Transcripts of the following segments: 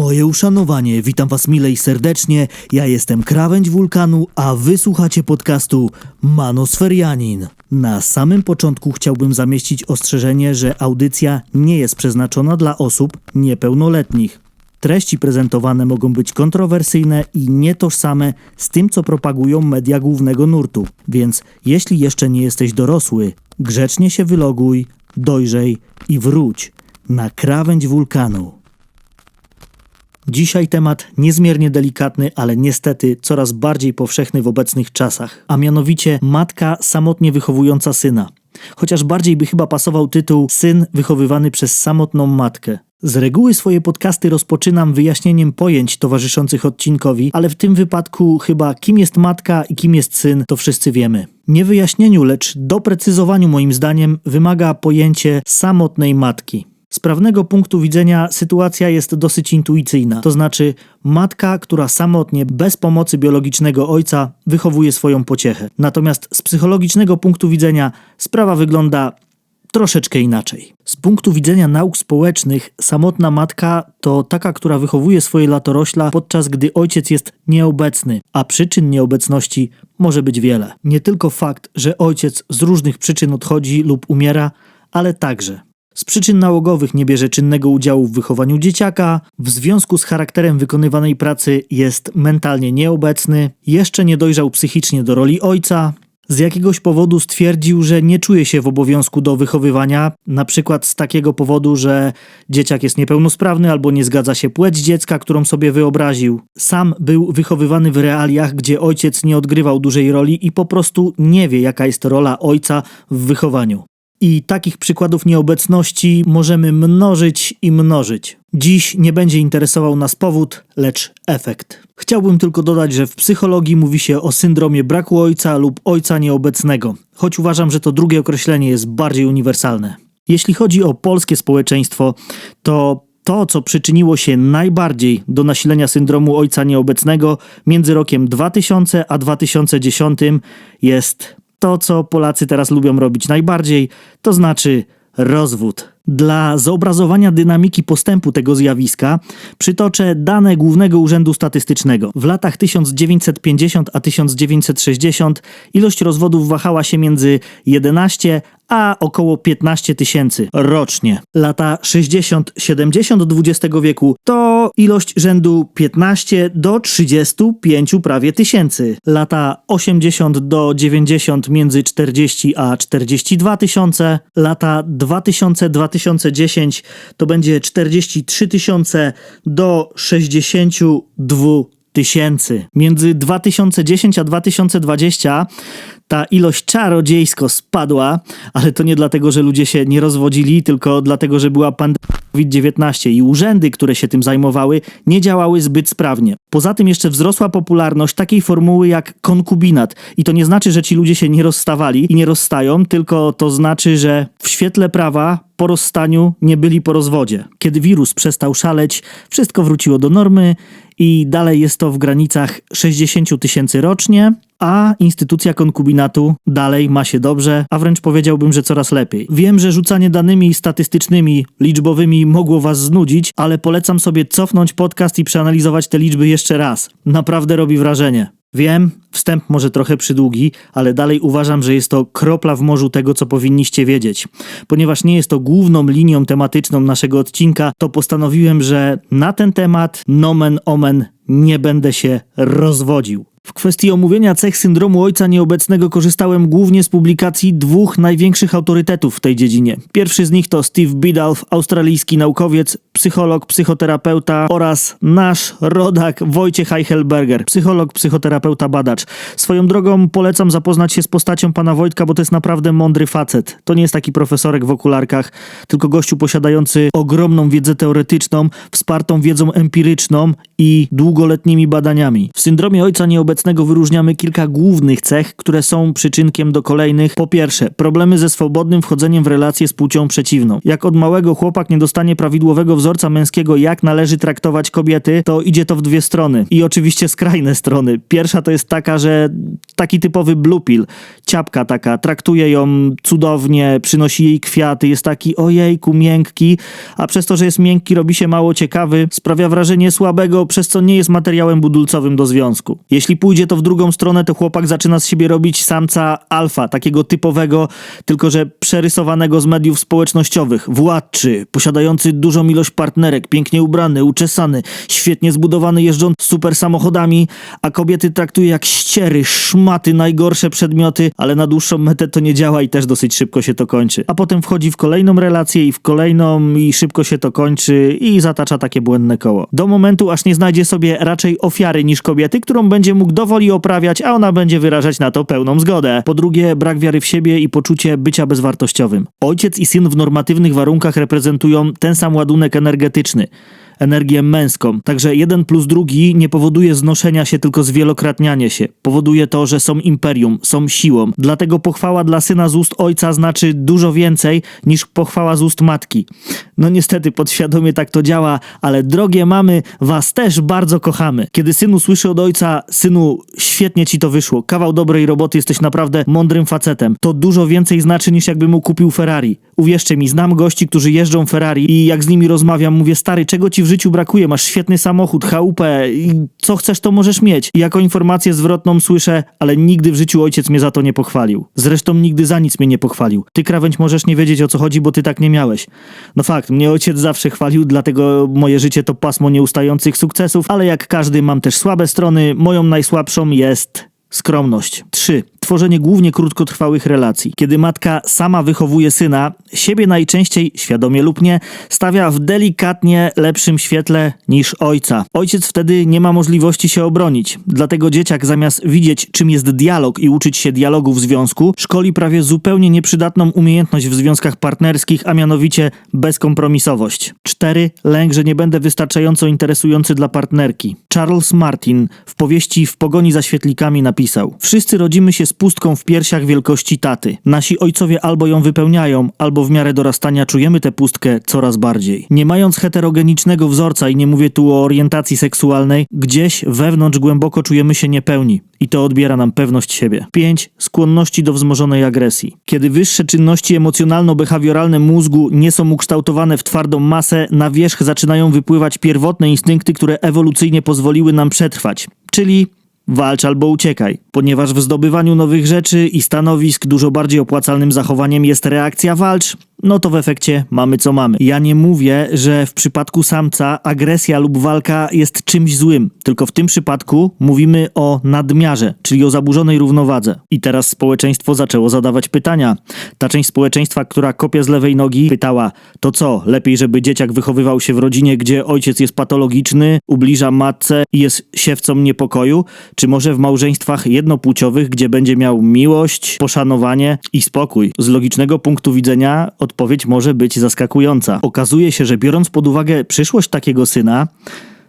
Moje uszanowanie, witam was mile i serdecznie. Ja jestem Krawędź Wulkanu, a wysłuchacie podcastu Manosferianin. Na samym początku chciałbym zamieścić ostrzeżenie, że audycja nie jest przeznaczona dla osób niepełnoletnich. Treści prezentowane mogą być kontrowersyjne i nietożsame z tym, co propagują media głównego nurtu. Więc jeśli jeszcze nie jesteś dorosły, grzecznie się wyloguj, dojrzej i wróć na krawędź wulkanu. Dzisiaj temat niezmiernie delikatny, ale niestety coraz bardziej powszechny w obecnych czasach, a mianowicie matka samotnie wychowująca syna. Chociaż bardziej by chyba pasował tytuł Syn wychowywany przez samotną matkę. Z reguły swoje podcasty rozpoczynam wyjaśnieniem pojęć towarzyszących odcinkowi, ale w tym wypadku chyba kim jest matka i kim jest syn, to wszyscy wiemy. Nie wyjaśnieniu, lecz doprecyzowaniu moim zdaniem wymaga pojęcie samotnej matki. Z prawnego punktu widzenia sytuacja jest dosyć intuicyjna, to znaczy matka, która samotnie, bez pomocy biologicznego ojca, wychowuje swoją pociechę. Natomiast z psychologicznego punktu widzenia sprawa wygląda troszeczkę inaczej. Z punktu widzenia nauk społecznych, samotna matka to taka, która wychowuje swoje latorośla, podczas gdy ojciec jest nieobecny, a przyczyn nieobecności może być wiele. Nie tylko fakt, że ojciec z różnych przyczyn odchodzi lub umiera, ale także z przyczyn nałogowych nie bierze czynnego udziału w wychowaniu dzieciaka, w związku z charakterem wykonywanej pracy jest mentalnie nieobecny, jeszcze nie dojrzał psychicznie do roli ojca, z jakiegoś powodu stwierdził, że nie czuje się w obowiązku do wychowywania, na przykład z takiego powodu, że dzieciak jest niepełnosprawny albo nie zgadza się płeć dziecka, którą sobie wyobraził. Sam był wychowywany w realiach, gdzie ojciec nie odgrywał dużej roli i po prostu nie wie, jaka jest rola ojca w wychowaniu. I takich przykładów nieobecności możemy mnożyć i mnożyć. Dziś nie będzie interesował nas powód, lecz efekt. Chciałbym tylko dodać, że w psychologii mówi się o syndromie braku ojca lub ojca nieobecnego, choć uważam, że to drugie określenie jest bardziej uniwersalne. Jeśli chodzi o polskie społeczeństwo, to to, co przyczyniło się najbardziej do nasilenia syndromu ojca nieobecnego między rokiem 2000 a 2010 jest to, co Polacy teraz lubią robić najbardziej, to znaczy rozwód. Dla zobrazowania dynamiki postępu tego zjawiska przytoczę dane Głównego Urzędu Statystycznego. W latach 1950 a 1960 ilość rozwodów wahała się między 11 a około 15 tysięcy rocznie. Lata 60-70 XX wieku to ilość rzędu 15 do 35 prawie tysięcy. Lata 80 do 90 między 40 a 42 tysiące. Lata 2000-2010 to będzie 43 tysiące do 62 tysięcy. Między 2010 a 2020 ta ilość czarodziejsko spadła, ale to nie dlatego, że ludzie się nie rozwodzili, tylko dlatego, że była pandemia COVID-19 i urzędy, które się tym zajmowały, nie działały zbyt sprawnie. Poza tym jeszcze wzrosła popularność takiej formuły jak konkubinat. I to nie znaczy, że ci ludzie się nie rozstawali i nie rozstają, tylko to znaczy, że w świetle prawa po rozstaniu nie byli po rozwodzie. Kiedy wirus przestał szaleć, wszystko wróciło do normy i dalej jest to w granicach 60 tysięcy rocznie, a instytucja konkubinatu dalej ma się dobrze, a wręcz powiedziałbym, że coraz lepiej. Wiem, że rzucanie danymi statystycznymi, liczbowymi mogło was znudzić, ale polecam sobie cofnąć podcast i przeanalizować te liczby jeszcze raz. Naprawdę robi wrażenie. Wiem, wstęp może trochę przydługi, ale dalej uważam, że jest to kropla w morzu tego, co powinniście wiedzieć. Ponieważ nie jest to główną linią tematyczną naszego odcinka, to postanowiłem, że na ten temat nomen omen nie będę się rozwodził. W kwestii omówienia cech syndromu ojca nieobecnego korzystałem głównie z publikacji dwóch największych autorytetów w tej dziedzinie. Pierwszy z nich to Steve Biddulph, australijski naukowiec, psycholog, psychoterapeuta oraz nasz rodak Wojciech Eichelberger, psycholog, psychoterapeuta, badacz. Swoją drogą polecam zapoznać się z postacią pana Wojtka, bo to jest naprawdę mądry facet. To nie jest taki profesorek w okularkach, tylko gościu posiadający ogromną wiedzę teoretyczną, wspartą wiedzą empiryczną i długoletnimi badaniami. W syndromie ojca nieobecnego obecnego wyróżniamy kilka głównych cech, które są przyczynkiem do kolejnych. Po pierwsze, problemy ze swobodnym wchodzeniem w relacje z płcią przeciwną. Jak od małego chłopak nie dostanie prawidłowego wzorca męskiego, jak należy traktować kobiety, to idzie to w dwie strony. I oczywiście skrajne strony. Pierwsza to jest taka, że taki typowy blue pill, ciapka taka, traktuje ją cudownie, przynosi jej kwiaty, jest taki ojejku, miękki, a przez to, że jest miękki, robi się mało ciekawy, sprawia wrażenie słabego, przez co nie jest materiałem budulcowym do związku. Jeśli pójdzie to w drugą stronę, to chłopak zaczyna z siebie robić samca alfa, takiego typowego, tylko że przerysowanego z mediów społecznościowych, władczy, posiadający dużą ilość partnerek, pięknie ubrany, uczesany, świetnie zbudowany, jeżdżąc super samochodami, a kobiety traktuje jak ściery, szmaty, najgorsze przedmioty, ale na dłuższą metę to nie działa i też dosyć szybko się to kończy. A potem wchodzi w kolejną relację i w kolejną i szybko się to kończy i zatacza takie błędne koło. Do momentu, aż nie znajdzie sobie raczej ofiary niż kobiety, którą będzie mógł dowoli oprawiać, a ona będzie wyrażać na to pełną zgodę. Po drugie, brak wiary w siebie i poczucie bycia bezwartościowym. Ojciec i syn w normatywnych warunkach reprezentują ten sam ładunek energetyczny energię męską. Także jeden plus drugi nie powoduje znoszenia się, tylko zwielokrotnianie się. Powoduje to, że są imperium, są siłą. Dlatego pochwała dla syna z ust ojca znaczy dużo więcej niż pochwała z ust matki. No niestety podświadomie tak to działa, ale drogie mamy, was też bardzo kochamy. Kiedy synu słyszy od ojca, synu, świetnie ci to wyszło, kawał dobrej roboty, jesteś naprawdę mądrym facetem, to dużo więcej znaczy niż jakby mu kupił Ferrari. Uwierzcie mi, znam gości, którzy jeżdżą Ferrari i jak z nimi rozmawiam, mówię, stary, czego ci w życiu brakuje? Masz świetny samochód, chałupę i co chcesz, to możesz mieć. I jako informację zwrotną słyszę, ale nigdy w życiu ojciec mnie za to nie pochwalił. Zresztą nigdy za nic mnie nie pochwalił. Ty, krawędź, możesz nie wiedzieć o co chodzi, bo ty tak nie miałeś. No fakt, mnie ojciec zawsze chwalił, dlatego moje życie to pasmo nieustających sukcesów, ale jak każdy mam też słabe strony. Moją najsłabszą jest Skromność. 3. Tworzenie głównie krótkotrwałych relacji. Kiedy matka sama wychowuje syna, siebie najczęściej, świadomie lub nie, stawia w delikatnie lepszym świetle niż ojca. Ojciec wtedy nie ma możliwości się obronić. Dlatego dzieciak zamiast widzieć, czym jest dialog i uczyć się dialogu w związku, szkoli prawie zupełnie nieprzydatną umiejętność w związkach partnerskich, a mianowicie bezkompromisowość. 4. Lęk, że nie będę wystarczająco interesujący dla partnerki. Charles Martin w powieści W pogoni za świetlikami napisał: Wszyscy rodzimy się z pustką w piersiach wielkości taty. Nasi ojcowie albo ją wypełniają, albo w miarę dorastania czujemy tę pustkę coraz bardziej. Nie mając heterogenicznego wzorca, i nie mówię tu o orientacji seksualnej, gdzieś wewnątrz głęboko czujemy się niepełni. I to odbiera nam pewność siebie. 5. Skłonności do wzmożonej agresji. Kiedy wyższe czynności emocjonalno-behawioralne mózgu nie są ukształtowane w twardą masę, na wierzch zaczynają wypływać pierwotne instynkty, które ewolucyjnie pozwoliły nam przetrwać. Czyli Walcz albo uciekaj, ponieważ w zdobywaniu nowych rzeczy i stanowisk dużo bardziej opłacalnym zachowaniem jest reakcja walcz, no to w efekcie mamy co mamy. Ja nie mówię, że w przypadku samca agresja lub walka jest czymś złym, tylko w tym przypadku mówimy o nadmiarze, czyli o zaburzonej równowadze. I teraz społeczeństwo zaczęło zadawać pytania. Ta część społeczeństwa, która kopie z lewej nogi, pytała: To co, lepiej, żeby dzieciak wychowywał się w rodzinie, gdzie ojciec jest patologiczny, ubliża matce i jest siewcą niepokoju, czy może w małżeństwach jednopłciowych, gdzie będzie miał miłość, poszanowanie i spokój? Z logicznego punktu widzenia odpowiedź może być zaskakująca. Okazuje się, że biorąc pod uwagę przyszłość takiego syna,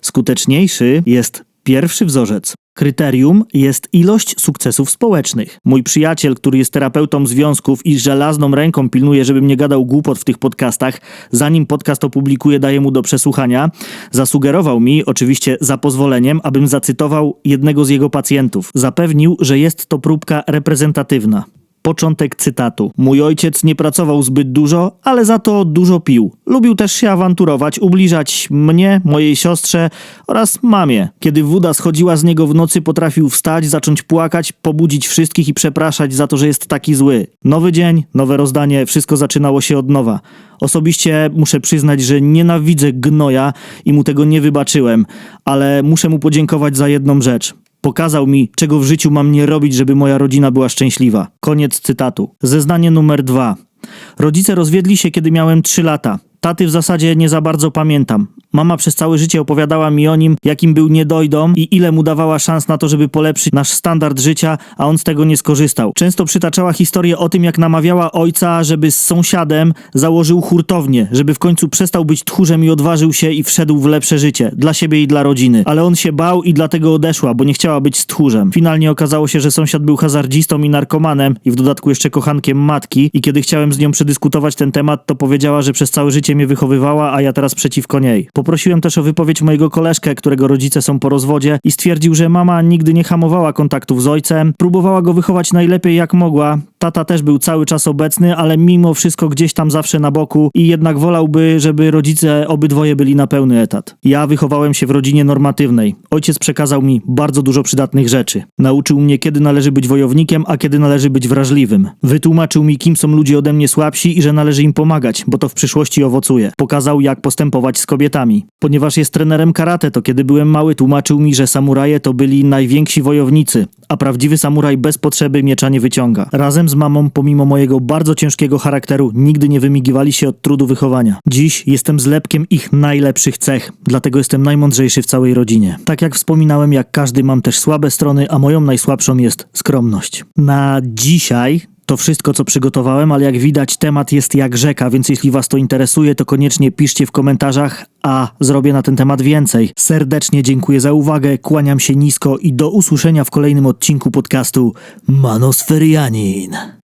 skuteczniejszy jest pierwszy wzorzec. Kryterium jest ilość sukcesów społecznych. Mój przyjaciel, który jest terapeutą związków i żelazną ręką pilnuje, żebym nie gadał głupot w tych podcastach, zanim podcast opublikuję, daję mu do przesłuchania, zasugerował mi, oczywiście za pozwoleniem, abym zacytował jednego z jego pacjentów. Zapewnił, że jest to próbka reprezentatywna. Początek cytatu. Mój ojciec nie pracował zbyt dużo, ale za to dużo pił. Lubił też się awanturować, ubliżać mnie, mojej siostrze oraz mamie. Kiedy woda schodziła z niego w nocy, potrafił wstać, zacząć płakać, pobudzić wszystkich i przepraszać za to, że jest taki zły. Nowy dzień, nowe rozdanie, wszystko zaczynało się od nowa. Osobiście muszę przyznać, że nienawidzę gnoja i mu tego nie wybaczyłem, ale muszę mu podziękować za jedną rzecz. Pokazał mi, czego w życiu mam nie robić, żeby moja rodzina była szczęśliwa. Koniec cytatu. Zeznanie numer dwa. Rodzice rozwiedli się, kiedy miałem 3 lata. Taty w zasadzie nie za bardzo pamiętam. Mama przez całe życie opowiadała mi o nim, jakim był niedojdą i ile mu dawała szans na to, żeby polepszyć nasz standard życia, a on z tego nie skorzystał. Często przytaczała historię o tym, jak namawiała ojca, żeby z sąsiadem założył hurtownię, żeby w końcu przestał być tchórzem i odważył się i wszedł w lepsze życie, dla siebie i dla rodziny. Ale on się bał i dlatego odeszła, bo nie chciała być z tchórzem. Finalnie okazało się, że sąsiad był hazardzistą i narkomanem i w dodatku jeszcze kochankiem matki i kiedy chciałem z nią przedyskutować ten temat, to powiedziała, że przez całe życie mnie wychowywała, a ja teraz przeciwko niej. Poprosiłem też o wypowiedź mojego koleżkę, którego rodzice są po rozwodzie i stwierdził, że mama nigdy nie hamowała kontaktów z ojcem, próbowała go wychować najlepiej jak mogła. Tata też był cały czas obecny, ale mimo wszystko gdzieś tam zawsze na boku i jednak wolałby, żeby rodzice obydwoje byli na pełny etat. Ja wychowałem się w rodzinie normatywnej. Ojciec przekazał mi bardzo dużo przydatnych rzeczy. Nauczył mnie, kiedy należy być wojownikiem, a kiedy należy być wrażliwym. Wytłumaczył mi, kim są ludzie ode mnie słabsi i że należy im pomagać, bo to w przyszłości owocuje. Pokazał, jak postępować z kobietami. Ponieważ jest trenerem karate, to kiedy byłem mały, tłumaczył mi, że samuraje to byli najwięksi wojownicy, a prawdziwy samuraj bez potrzeby miecza nie wyciąga. Razem z mamą, pomimo mojego bardzo ciężkiego charakteru, nigdy nie wymigiwali się od trudu wychowania. Dziś jestem zlepkiem ich najlepszych cech, dlatego jestem najmądrzejszy w całej rodzinie. Tak jak wspominałem, jak każdy mam też słabe strony, a moją najsłabszą jest skromność. Na dzisiaj to wszystko, co przygotowałem, ale jak widać, temat jest jak rzeka, więc jeśli Was to interesuje, to koniecznie piszcie w komentarzach, a zrobię na ten temat więcej. Serdecznie dziękuję za uwagę, kłaniam się nisko i do usłyszenia w kolejnym odcinku podcastu Manosferianin.